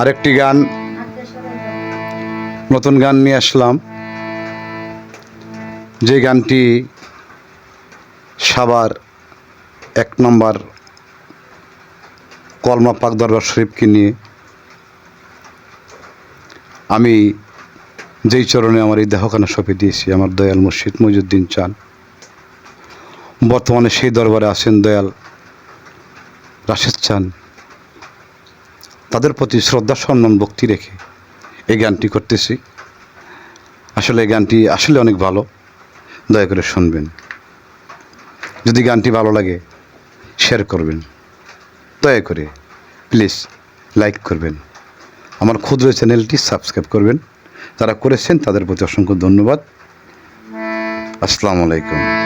আরেকটি গান, নতুন গান নিয়ে আসলাম। যে গানটি সাবার এক নম্বর কলমা পাক দরবার শরীফকে নিয়ে আমি যেই চরণে আমার এই দেহখানা সঁপে দিয়েছি, আমার দয়াল মুর্শিদ মজুদ্দিন চান। বর্তমানে সেই দরবারে আছেন দয়াল রাশেদ চান। তাদের প্রতি শ্রদ্ধা, সম্মান, ভক্তি রেখে এই গানটি করতেছি। আসলে এই গানটি আসলে অনেক ভালো। দয়া করে শুনবেন। যদি গানটি ভালো লাগে শেয়ার করবেন। দয়া করে প্লিজ লাইক করবেন। আমার ক্ষুদ্র চ্যানেলটি সাবস্ক্রাইব করবেন। যারা করেছেন তাদের প্রতি অসংখ্য ধন্যবাদ। আসসালামু আলাইকুম।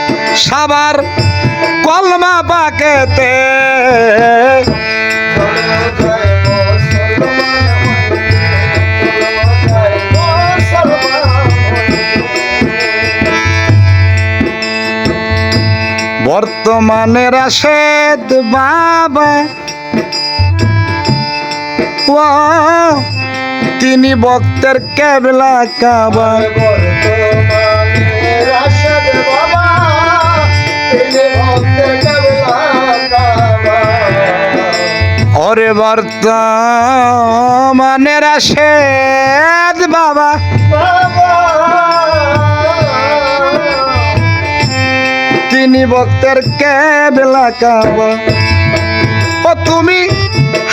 সাবার কলমা পাকেতে বর্তমানে রাশেদ বাবা। ও তিনি ভক্তের কেবলা কাবা ওরে বর্তমানে রাশেদ বাবা। তিনি ভক্তের কেবলা কাবা ও তুমি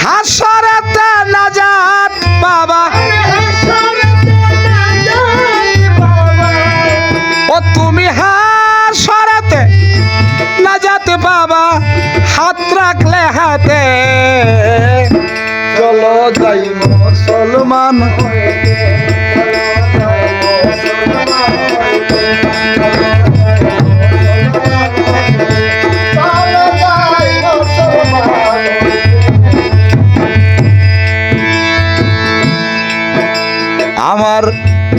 হাসরাতে নাজাত বাবা। ও তুমি হাসরাতে নাজাত বাবা। হাত রাখলে হাতে। চলো যাই মুসলমান আমার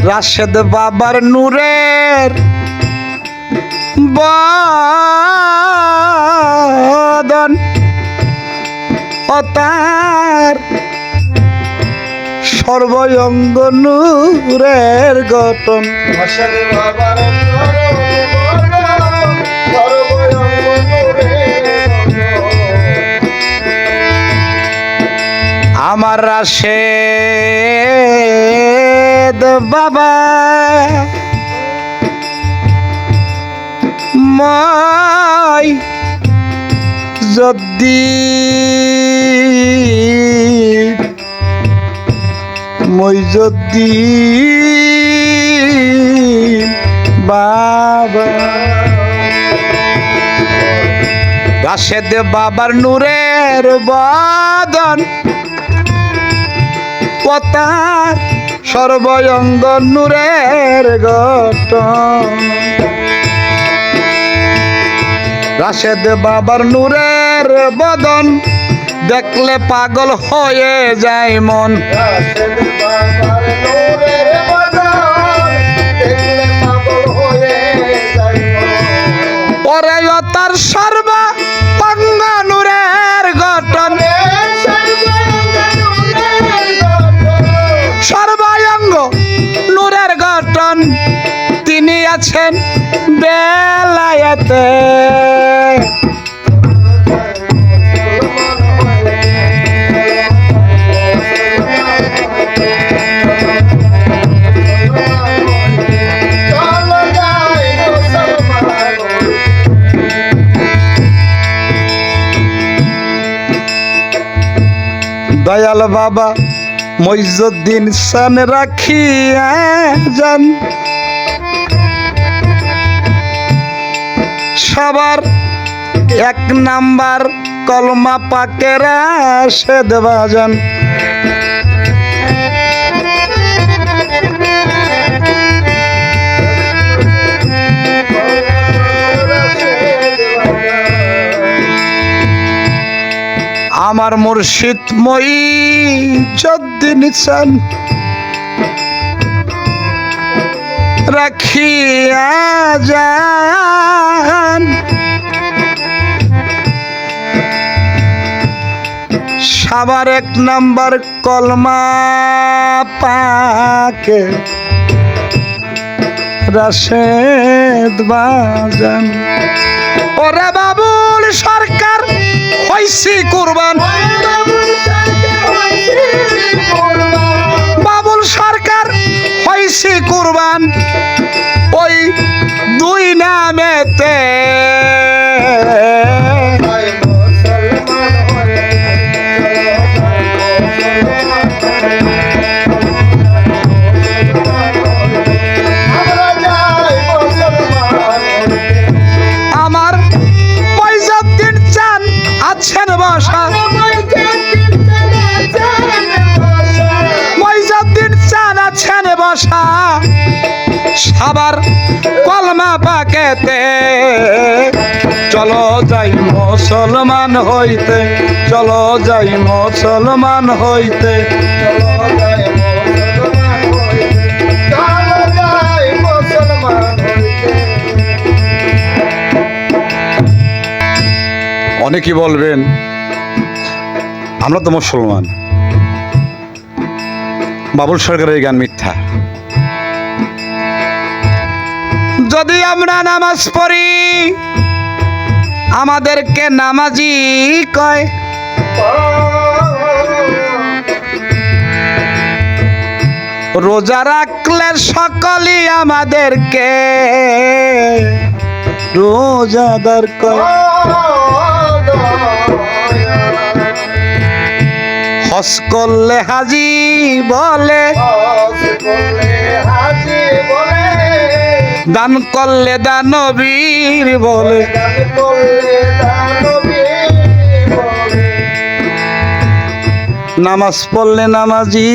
রাশেদ বাবার নূরের বদন ও তার সর্বঙ্গ নূরের গঠন। আমার রাশেদ বাবা মাই যদি মই যদি বাবা রাশেদ বাবার নূরের বদন পতার সর্বঙ্গ নূরের গঠন। রাশেদ বাবার নূরের বদন দেখলে পাগল হয়ে যায় মন। বাবা মইজুদ্দিন সান রাখিয়া যান। সবার এক নাম্বার কলমা পাকেরা সে দেবাজান আমার মুর্শিদ মই যদ্দিন চান রাখিয়া যান। সাবার এক নাম্বার কলমা পাকে রাশেদ বাজান। ওরে বাবুল সরকার হইছি কুরবান। আছেন বাসা পয়সাদ্দিন চান আছেন বাসা সাবার কলমা পাকেতে চলো যাই মুসলমান হইতে, চলো যাই মুসলমান হইতে। অনেকেই বলবেন আমরা তো মুসলমান। বাবুল সরকারের এই গান মিথ্যা। যদি আমরা নামাজ পড়ি, আমাদেরকে নামাজি কয়? রোজা রাখলে সকলই আমাদেরকে রোজাদার কয়। হস করলে হাজি বলে। দান করলে দানবীর বলে। নামাজ পড়লে নামাজি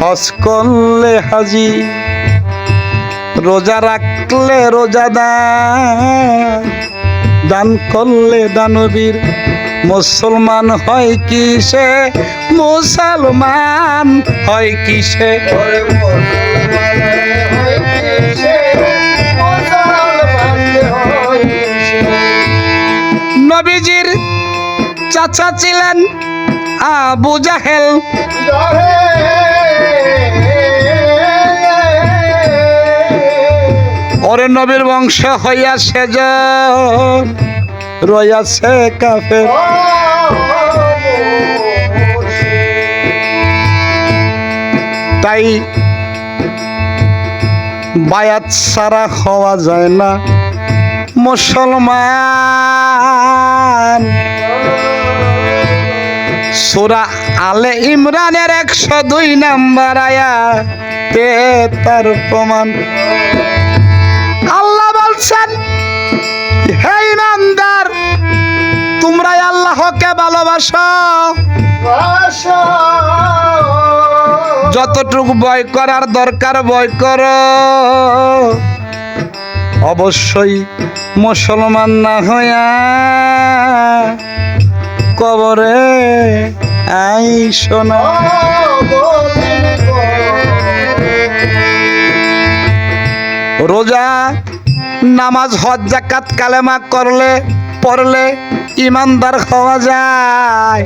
হজ করলে হাজি। রোজা রাখলে রোজাদার দান করলে দানবীর মুসলমান হয় কিসে মুসলমান হয় কিসে নবীজির চাচা ছিলেন আবু জাহেল। ওরে নবীর বংশ হইয়া সেজ রয়াছে কাফের তাই বায়াত সারা হওয়া যায় না মুসলমান সুরা আলে ইমরানের একশো দুই নাম্বার আয়া তে তার প্রমাণ আল্লাহ বলছেন হে তোমরা আল্লাহকে ভালোবাসো। যতটুকু বয় করার দরকার বয় কর। অবশ্যই মুসলমান না হইয়া কবরে আই না রোজা, নামাজ, হজ জাকাত কালেমা করলে পড়লে ইমানদার হওয়া যায়।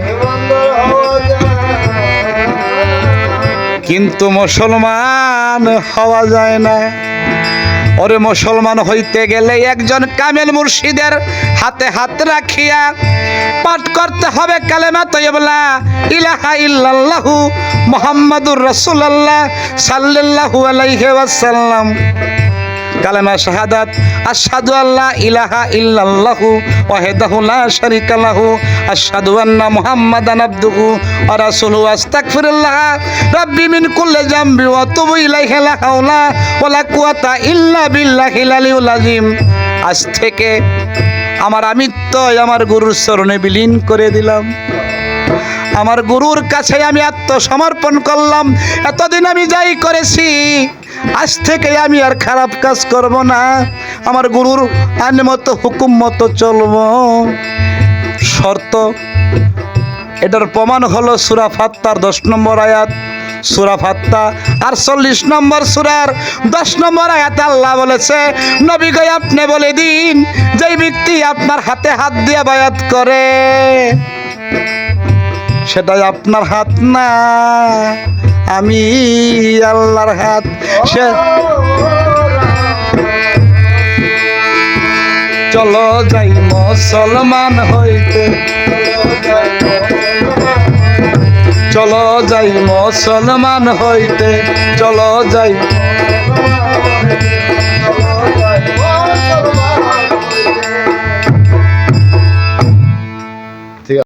কিন্তু মুসলমান হওয়া যায় না। ওরে মুসলমান হইতে গেলে একজন কামেল মুর্শিদের হাতে হাত রাখিয়া পাঠ করতে হবে কালেমা তৈবলা ইলাহা ইল্লাল্লাহু মুহাম্মাদুর রাসূলুল্লাহ সাল্লাল্লাহু আলাইহি ওয়াসাল্লাম। কালেমা শাহাদাত, আশহাদু আল্লাহ ইলাহা ইল্লাল্লাহু ওয়াহদাহু লা শারীকা লাহু, আশহাদু আন্না মুহাম্মাদান আবদুহু ওয়া রাসূলুহু, আস্তাগফিরুল্লাহ। রাব্বি মিন কুল্লি জামবি ওয়া তুবু ইলাইহি, লা হাওলা ওয়া লা কুওয়াতা ইল্লা বিল্লাহিল আলিয়্যিল আযীম। আজ থেকে আমার আমিত্ব আমার গুরুর চরণে বিলীন করে দিলাম। আমার গুরুর কাছে আমি আত্মসমর্পণ করলাম। এতদিন আমি যাই করেছি আজ থেকে আমি আর খারাপ কাজ করব না। আমার গুরুর আইন মতো, হুকুম মতো চলবো। শর্ত, এটার প্রমাণ হলো সুরা ফাত্তার দশ নম্বর আয়াত। সুরা ফাত্তা আর চল্লিশ নম্বর সুরার দশ নম্বর আয়াতে আল্লাহ বলেছে, নবী গই আপনি বলে দিন, যেই ব্যক্তি আপনার হাতে হাত দিয়ে বায়াত করে, সেটাই আপনার হাত না। আমি আল্লাহর হাত চলো যাই মুসলমান হইতে। চলো যাই মুসলমান হইতে চলো যাই